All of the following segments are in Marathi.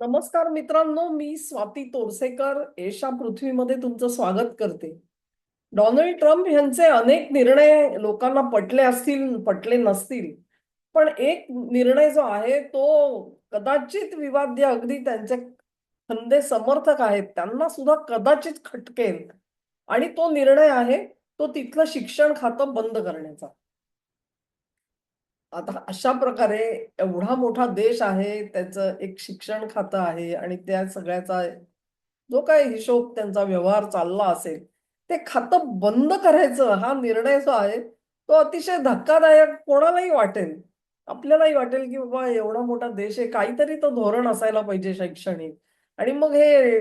नमस्कार मित्रांनो मी स्वाती तोरसेकर. एशा पृथ्वीमध्ये तुमचं स्वागत करते. डोनाल्ड ट्रम्प यांचे अनेक निर्णय लोकांना पटले असतील पटले नसतील. पण एक निर्णय जो आहे तो कदाचित विवाद्य अगदी त्यांचे खंदे समर्थक आहेत. त्यांना सुद्धा कदाचित खटकेल. आणि तो निर्णय आहे तो तिथलं शिक्षण खातं बंद करण्याचा. आता अशा प्रकारे एवढा मोठा देश आहे त्याचं एक शिक्षण खातं आहे आणि त्या सगळ्याचा जो काय हिशोब त्यांचा व्यवहार चालला असेल ते खातं बंद करायचं हा निर्णय जो आहे तो अतिशय धक्कादायक कोणालाही वाटेल. आपल्यालाही वाटेल की बाबा एवढा मोठा देश आहे काहीतरी तो धोरण असायला पाहिजे शैक्षणिक. आणि मग हे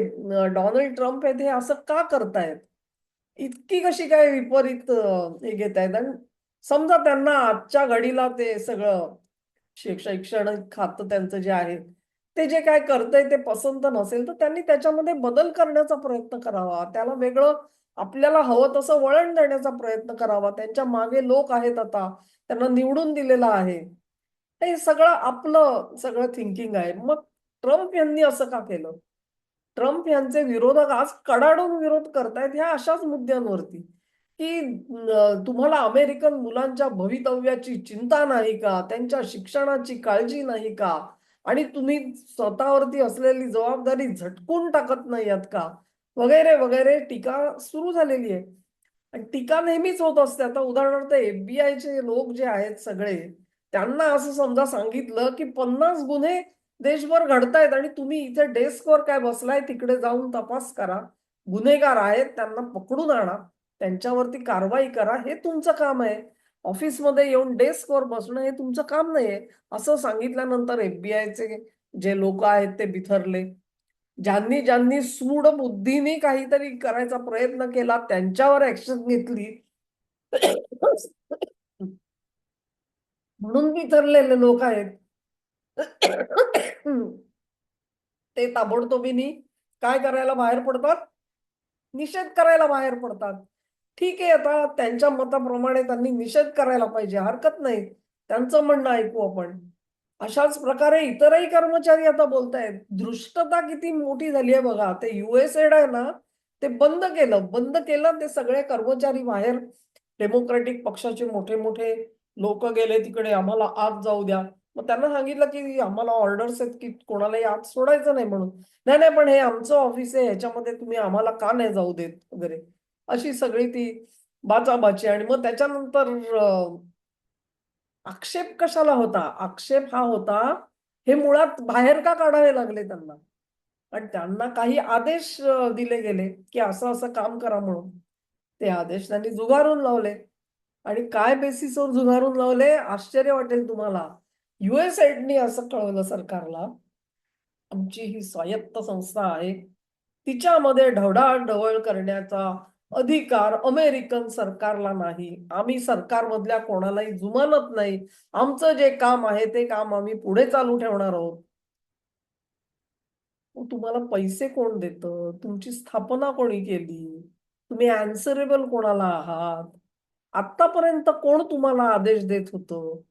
डोनाल्ड ट्रम्प आहेत हे असं का करतायत? इतकी कशी काय विपरीत हे घेत आहेत आणि समजा त्यांना आजच्या घडीला ते सगळं शैक्षण खातं त्यांचं जे आहे ते जे काय करतंय ते पसंत नसेल तर त्यांनी त्याच्यामध्ये बदल करण्याचा प्रयत्न करावा. त्याला वेगळं आपल्याला हवं तसं वळण देण्याचा प्रयत्न करावा. त्यांच्या मागे लोक आहेत आता त्यांना निवडून दिलेला आहे. हे सगळं आपलं सगळं थिंकिंग आहे. मग ट्रम्प यांनी असं का केलं? ट्रम्प यांचे विरोधक आज कडाडून विरोध करतायत ह्या अशाच मुद्द्यांवरती. की तुम्हाला अमेरिकन मुलांच्या भवितव्याची चिंता नाही का? त्यांच्या शिक्षणाची काळजी नाही का? आणि तुम्ही स्वतःवरती असलेली जबाबदारी झटकून टाकत नाही आहात का? वगैरे वगैरे टीका सुरू झालेली आहे. आणि टीका नेहमीच होत असते. आता उदाहरणार्थ एफबीआयचे लोक जे आहेत सगळे त्यांना असं समजा सांगितलं की पन्नास गुन्हे देशभर घडतायत आणि तुम्ही इथे डेस्कवर काय बसलाय तिकडे जाऊन तपास करा. गुन्हेगार आहेत त्यांना पकडून आणा. त्यांच्यावरती कारवाई करा हे तुमचं काम आहे. ऑफिसमध्ये येऊन डेस्कवर बसणं हे तुमचं काम नाहीये असं सांगितल्यानंतर एफबीआयचे जे लोक आहेत ते बिथरले. ज्यांनी ज्यांनी सूड बुद्धीने काहीतरी करायचा प्रयत्न केला त्यांच्यावर ऍक्शन घेतली. म्हणून बिथरलेले लोक आहेत. ते ताबडतोबीनी काय करायला बाहेर पडतात? निषेध करायला बाहेर पडतात. ठीक आहे आता त्यांच्या मताप्रमाणे त्यांनी निषेध करायला पाहिजे हरकत नाही. त्यांचं म्हणणं ऐकू आपण. अशाच प्रकारे इतरही कर्मचारी आता बोलतायत. दृष्टता किती मोठी झाली आहे बघा. ते युएसएड आहे ना ते बंद केलं. बंद केलं ते सगळे कर्मचारी बाहेर डेमोक्रॅटिक पक्षाचे मोठे मोठे लोक गेले तिकडे आम्हाला आत जाऊ द्या. मग त्यांना सांगितलं की आम्हाला ऑर्डर्स आहेत की कोणालाही आत सोडायचं नाही म्हणून. नाही नाही पण हे आमचं ऑफिस आहे. ह्याच्यामध्ये तुम्ही आम्हाला का नाही जाऊ देत? वगैरे. अशी सगळी ती बाचाबाची आणि मग त्याच्यानंतर आक्षेप कशाला होता? आक्षेप हा होता हे मुळात बाहेर का काढावे लागले त्यांना? आणि त्यांना काही आदेश दिले गेले की असं असं काम करा म्हणून. ते आदेश त्यांनी जुगारून लावले. आणि काय बेसिसवर जुगारून लावले? आश्चर्य वाटेल तुम्हाला. युएसएडनी असं कळवलं सरकारला. आमची ही स्वायत्त संस्था आहे. तिच्यामध्ये ढवळाढवळ करण्याचा अधिकार अमेरिकन सरकारला नाही. आम्ही सरकारमधल्या कोणालाही जुमानत नाही. आमचं जे काम आहे ते काम आम्ही पुढे चालू ठेवणार आहोत. तुम्हाला पैसे कोण देत? तुमची स्थापना कोणी केली? तुम्ही अँसरेबल कोणाला आहात? आतापर्यंत कोण तुम्हाला आदेश देत होतं?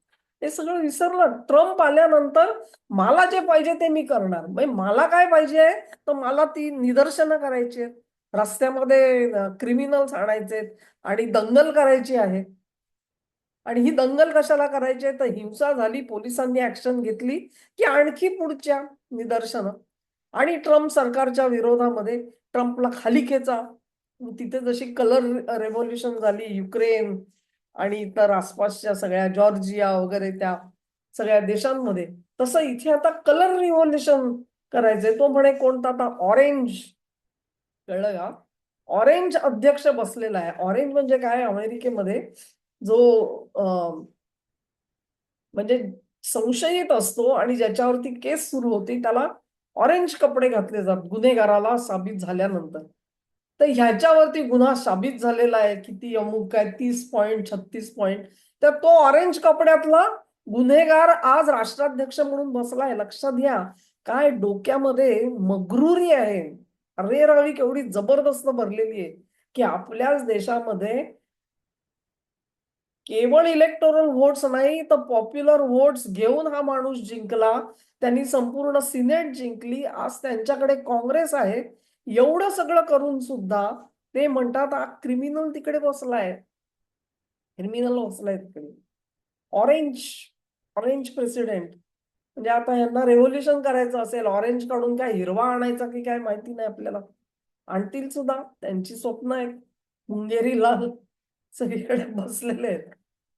हे सगळं विसरलं. ट्रम्प आल्यानंतर मला जे पाहिजे ते मी करणार. म्हणजे मला काय पाहिजे? तर मला ती निदर्शनं करायची आहेत. रस्त्यामध्ये क्रिमिनल्स आणायचे आणि दंगल करायची आहे. आणि ही दंगल कशाला करायची तर हिंसा झाली पोलिसांनी ऍक्शन घेतली की आणखी पुढच्या निदर्शनं. आणि ट्रम्प सरकारच्या विरोधामध्ये ट्रम्पला खाली खेचा. तिथे जशी कलर रेव्होल्युशन झाली युक्रेन आणि इतर आसपासच्या सगळ्या जॉर्जिया वगैरे त्या सगळ्या देशांमध्ये तसं इथे आता कलर रिव्हॉल्युशन करायचंय. तो म्हणे कोणता? आता ऑरेंज कळलं का? ऑरेंज अध्यक्ष बसलेला आहे. ऑरेंज म्हणजे काय? अमेरिकेमध्ये जो म्हणजे संशयित असतो आणि ज्याच्यावरती केस सुरू होते त्याला ऑरेंज कपडे घातले जातात गुन्हेगाराला साबित झाल्यानंतर. तर ह्याच्यावरती गुन्हा साबित झालेला आहे. किती अमुक आहे? तीस पॉईंट छत्तीस पॉईंट तर तो ऑरेंज कपड्यातला गुन्हेगार आज राष्ट्राध्यक्ष म्हणून बसलाय. लक्षात घ्या काय डोक्यामध्ये मगरुरी आहे. अरेरावी केवढी जबरदस्त भरलेली आहे की आपल्याच देशामध्ये केवळ इलेक्टोरल व्होट्स नाही तर पॉप्युलर व्होट्स घेऊन हा माणूस जिंकला. त्यांनी संपूर्ण सिनेट जिंकली. आज त्यांच्याकडे काँग्रेस आहे. एवढं सगळं करून सुद्धा ते म्हणतात हा क्रिमिनल तिकडे बसलाय. क्रिमिनल बसलाय तिकडे. ऑरेंज ऑरेंज प्रेसिडेंट म्हणजे आता यांना रेव्होल्युशन करायचं असेल ऑरेंज काढून काय हिरवा आणायचा की काय माहिती नाही आपल्याला. आणतील सुद्धा त्यांची स्वप्न आहेत. मुंगेरी लाल सगळीकडे बसलेले आहेत.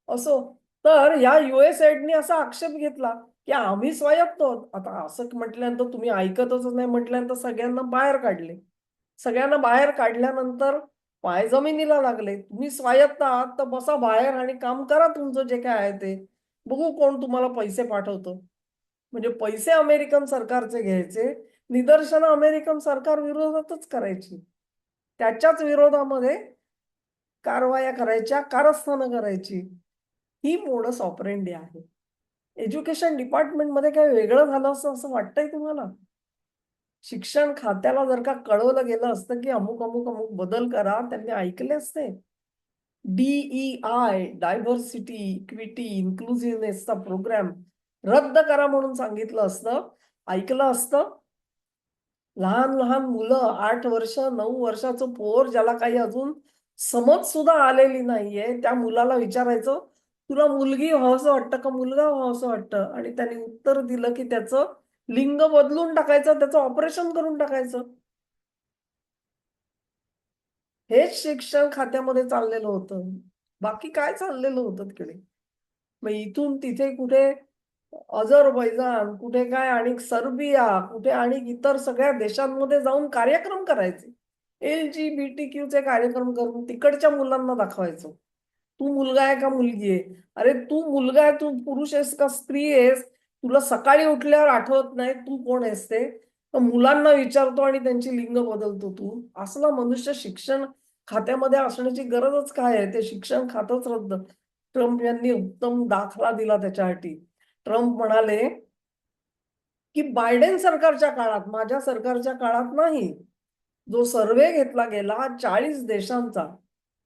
असो तर या युएस एडनी असा आक्षेप घेतला की आम्ही स्वायत्त आहोत. आता असं म्हटल्यानंतर तुम्ही ऐकतच नाही म्हटल्यानंतर सगळ्यांना बाहेर काढले. सगळ्यांना बाहेर काढल्यानंतर पाय जमिनीला लागले. तुम्ही स्वायत्त आहात तर बसा बाहेर आणि काम करा तुमचं जे काय आहे ते. बघू कोण तुम्हाला पैसे पाठवतो. म्हणजे पैसे अमेरिकन सरकारचे घ्यायचे निदर्शनं अमेरिकन सरकार विरोधातच करायची. त्याच्याच विरोधामध्ये कारवाया करायच्या कारस्थानं करायची. ही मोडस ऑपरेंडी आहे. एज्युकेशन डिपार्टमेंटमध्ये काय वेगळं झालं असं असं वाटतंय तुम्हाला? शिक्षण खात्याला जर का कळवलं गेलं असतं की अमुक अमुक अमुक बदल करा त्यांनी ऐकले असते. डीई आय डायव्हर्सिटी इक्विटी इन्क्लुझिव्हनेसचा प्रोग्राम रद्द करा म्हणून सांगितलं असतं ऐकलं असतं. लहान लहान मुलं आठ वर्ष नऊ वर्षाचं पोर ज्याला काही अजून समज सुद्धा आलेली नाहीये त्या मुलाला विचारायचं तुला मुलगी व्हावंसं वाटतं का? मुलगा व्हावंसं वाटतं? आणि त्याने उत्तर दिलं की त्याचं लिंग बदलून टाकायचं त्याचं ऑपरेशन करून टाकायचं. हेच शिक्षण खात्यामध्ये चाललेलं होतं. बाकी काय चाललेलं होतं तिकडे? मग इथून तिथे कुठे अझरबैजान कुठे काय आणि सर्बिया कुठे आणि इतर सगळ्या देशांमध्ये जाऊन कार्यक्रम करायचे. एल जी बी टी क्यूचे कार्यक्रम करून तिकडच्या मुलांना दाखवायचो. तू मुलगा आहे का मुलगी आहे? अरे तू मुलगा आहे तू पुरुष आहेस का स्त्री आहेस? तुला सकाळी उठल्यावर आठवत नाही तू कोण आहेस ते? तर मुलांना विचारतो आणि त्यांची लिंग बदलतो तू. असला मनुष्य शिक्षण खात्यामध्ये असण्याची गरजच काय आहे? ते शिक्षण खातच रद्द. ट्रम्प यांनी उत्तम दाखला दिला त्याच्यासाठी ट्रम्प म्हणाले की बायडेन सरकारच्या काळात माझ्या सरकारच्या काळात नाही. जो सर्वे घेतला गेला चाळीस देशांचा.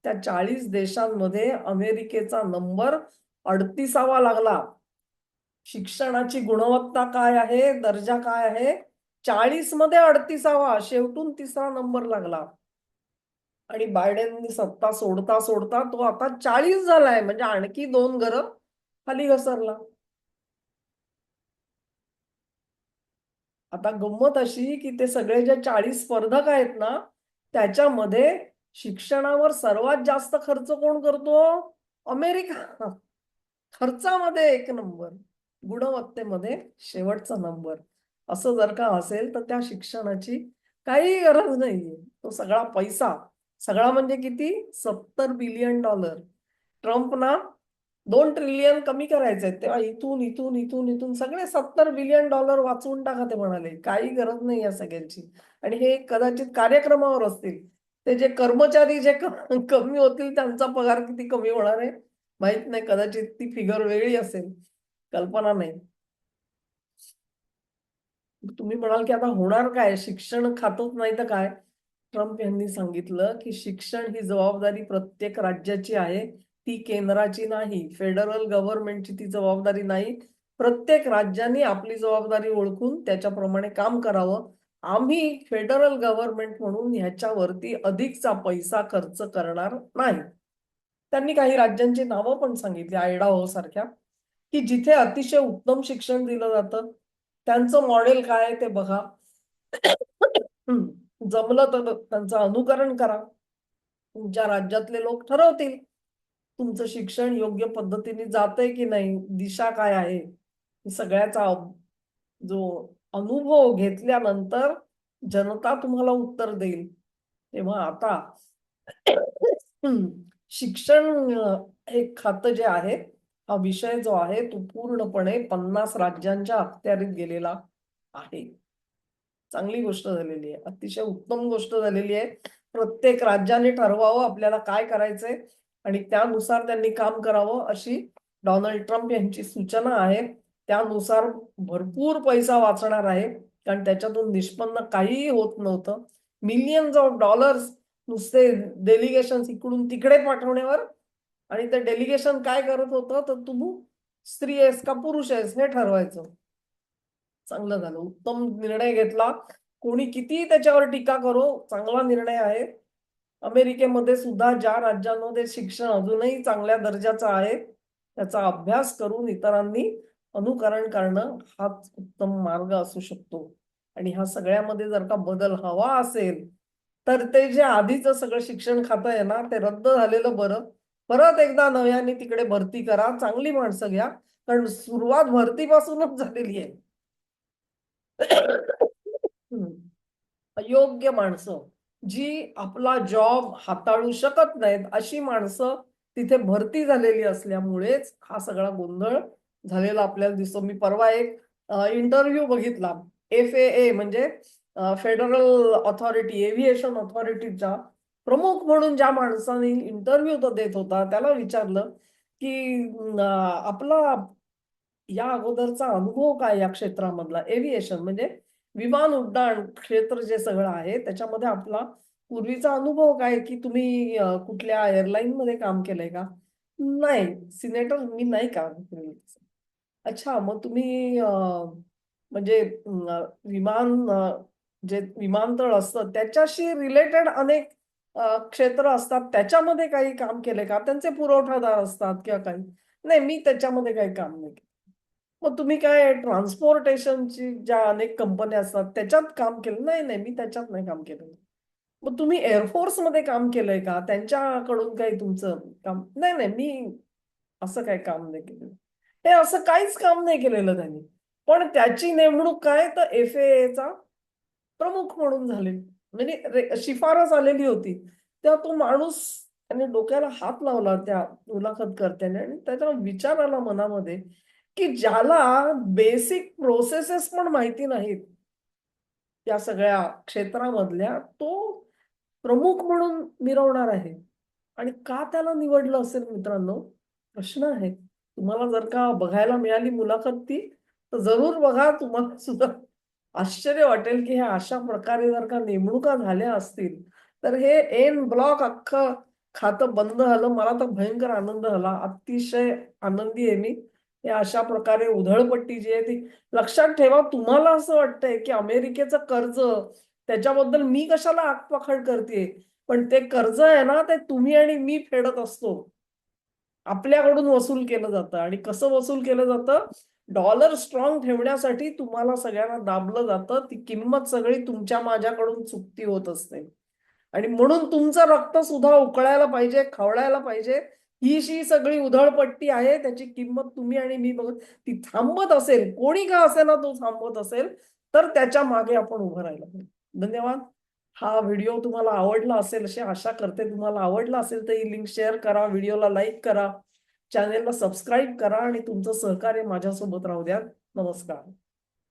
त्या चाळीस देशांमध्ये अमेरिकेचा नंबर अडतीसावा लागला. शिक्षणाची गुणवत्ता काय आहे? दर्जा काय आहे? चाळीसमध्ये अडतीसावा शेवटून तिसरा नंबर लागला. आणि बायडेननी सत्ता सोडता सोडता तो आता चाळीस झालाय. म्हणजे आणखी दोन घर खाली घसरला. आता गंमत अशी की ते सगळे जे चाळीस स्पर्धक आहेत ना त्याच्यामध्ये शिक्षणावर सर्वात जास्त खर्च कोण करतो? अमेरिका. खर्चामध्ये एक नंबर गुणवत्तेमध्ये शेवटचा नंबर. असं जर का असेल तर त्या शिक्षणाची काही गरज नाहीये. तो सगळा पैसा सगळा म्हणजे किती? सत्तर बिलियन डॉलर ट्रम्प ना दोन ट्रिलियन कमी करायचे तेव्हा इथून इथून इथून इथून सगळे सत्तर बिलियन डॉलर वाचवून टाका ते म्हणाले. काही गरज नाही या सगळ्यांची. आणि हे कदाचित कार्यक्रमावर असतील. ते जे कर्मचारी जे कमी होतील त्यांचा पगार किती कमी होणार आहे? माहीत नाही. कदाचित ती फिगर वेगळी असेल. कल्पना नाही. तुम्ही म्हणाल की आता होणार काय? शिक्षण खातच नाही तर काय? ट्रम्प यांनी सांगितलं की शिक्षण ही जबाबदारी प्रत्येक राज्याची आहे. ती केंद्राची नाही फेडरल गव्हर्नमेंटची ती जबाबदारी नाही. प्रत्येक राज्याने आपली जबाबदारी ओळखून त्याच्याप्रमाणे काम करावं. आम्ही फेडरल गव्हर्नमेंट म्हणून ह्याच्यावरती अधिकचा पैसा खर्च करणार नाही. त्यांनी काही राज्यांची नावं पण सांगितली आयडाओ सारख्या की जिथे अतिशय उत्तम शिक्षण दिलं जातं त्यांचं मॉडेल काय आहे ते बघा. जमलं तर त्यांचं अनुकरण करा. तुमच्या राज्यातले लोक ठरवतील. तुमचं शिक्षण योग्य पद्धतीने जातंय की नाही? दिशा काय आहे? सगळ्याचा जो अनुभव घेतल्यानंतर जनता तुम्हाला उत्तर देईल. तेव्हा आता शिक्षण हे खातं जे आहे हा विषय जो आहे तो पूर्णपणे पन्नास राज्यांच्या अखत्यारीत गेलेला आहे. चांगली गोष्ट झालेली आहे. अतिशय उत्तम गोष्ट झालेली आहे. प्रत्येक राज्याने ठरवावं आपल्याला काय करायचंय. आणि त्यानुसार त्यांनी काम करावं अशी डोनाल्ड ट्रम्प यांची सूचना आहे. त्यानुसार भरपूर पैसा वाचणार आहे. कारण त्याच्यातून निष्पन्न काहीही होत नव्हतं. मिलियन्स ऑफ डॉलर्स नुसते डेलिगेशन इकडून तिकडे पाठवण्यावर. आणि ते डेलिगेशन काय करत होतं? तर तू स्त्री आहेस का पुरुष आहेस हे ठरवायचं. चांगलं झालं. उत्तम निर्णय घेतला. कोणी कितीही त्याच्यावर टीका करो चांगला निर्णय आहे. अमेरिकेमध्ये सुद्धा ज्या राज्यांमध्ये शिक्षण अजूनही चांगल्या दर्जाचं आहे त्याचा अभ्यास करून इतरांनी अनुकरण करणं हाच उत्तम मार्ग असू शकतो. आणि ह्या सगळ्यामध्ये जर का बदल हवा असेल तर ते जे आधीचं सगळं शिक्षण खातं आहे ना ते रद्द झालेलं बरं. परत एकदा नव्याने तिकडे भरती करा चांगली माणसं घ्या कारण सुरुवात भरतीपासूनच झालेली आहे. अयोग्य माणसं. जी आपला जॉब हाताळू शकत नाहीत अशी माणसं तिथे भरती झालेली असल्यामुळेच हा सगळा गोंधळ झालेला आपल्याला दिसतो. मी परवा एक इंटरव्ह्यू बघितला. एफ ए म्हणजे फेडरल ऑथॉरिटी एव्हिएशन ऑथॉरिटीच्या प्रमुख म्हणून ज्या माणसाने इंटरव्ह्यू तो देत होता त्याला विचारलं की आपला या अगोदरचा अनुभव काय या क्षेत्रामधला? एव्हिएशन म्हणजे विमान उड्डाण क्षेत्र जे सगळं आहे त्याच्यामध्ये आपला पूर्वीचा अनुभव काय? की तुम्ही कुठल्या एअरलाईन मध्ये काम केलंय का? नाही. सिनेटर मी नाही काम केलं. अच्छा मग तुम्ही म्हणजे विमान जे विमानतळ असतं त्याच्याशी रिलेटेड अनेक क्षेत्र असतात. त्याच्यामध्ये काही काम केले का? त्यांचे पुरवठादार असतात किंवा काही? नाही मी त्याच्यामध्ये काही काम नाही केलं. मग तुम्ही काय ट्रान्सपोर्टेशनची ज्या अनेक कंपन्या असतात त्याच्यात काम केलं? नाही नाही मी त्याच्यात नाही काम केलं. मग तुम्ही एअरफोर्समध्ये काम केलंय का? त्यांच्याकडून काही तुमचं काम? नाही नाही मी असं काही काम नाही केलं हे असं काहीच काम नाही केलेलं त्यांनी. पण त्याची नेमणूक काय? तर एफ एचा प्रमुख म्हणून झाले. म्हणजे शिफारस आलेली होती. त्या तो माणूस त्याने डोक्याला हात लावला त्या मुलाखत करत्याने आणि त्याचा विचार आला मनामध्ये. की ज्याला बेसिक प्रोसेसेस पण माहिती नाहीत या सगळ्या क्षेत्रामधल्या तो प्रमुख म्हणून मिरवणार आहे. आणि का त्याला निवडलं असेल मित्रांनो? प्रश्न आहे. तुम्हाला जर का बघायला मिळाली मुलाखत ती तर जरूर बघा. तुम्हाला सुद्धा आश्चर्य वाटेल की ह्या अशा प्रकारे जर का नेमणुका झाल्या असतील तर हे एन ब्लॉक अख्खं खातं बंद झालं. मला तर भयंकर आनंद झाला. अतिशय आनंदी आहे मी. हे अशा प्रकारे उधळपट्टी जी आहे ती लक्षात ठेवा. तुम्हाला असं वाटतंय की अमेरिकेचं कर्ज त्याच्याबद्दल मी कशाला आगपाखड करते? पण ते कर्ज आहे ना ते तुम्ही आणि मी फेडत असतो. आपल्याकडून वसूल केलं जातं आणि कसं वसूल केलं जातं? डॉलर स्ट्रॉंग ठेवण्यासाठी तुम्हाला सगळ्यांना दाबलं जातं. ती किंमत सगळी तुमच्या माझ्याकडून चुकती होत असते. आणि म्हणून तुमचं रक्त सुद्धा उकळायला पाहिजे खवळायला पाहिजे. ही जी सगळी उधळपट्टी आहे त्याची किंमत तुम्ही आणि मी बघत ती थांबत असेल कोणी का असेल ना तो थांबत असेल तर त्याच्यामागे आपण उभं राहिलं पाहिजे. धन्यवाद. हा व्हिडिओ तुम्हाला आवडला असेल अशी आशा करते तुम्हाला आवडला असेल तर ही लिंक शेअर करा व्हिडिओला लाईक करा चॅनेलला सबस्क्राईब करा आणि तुमचं सहकार्य माझ्यासोबत राहू द्या. नमस्कार.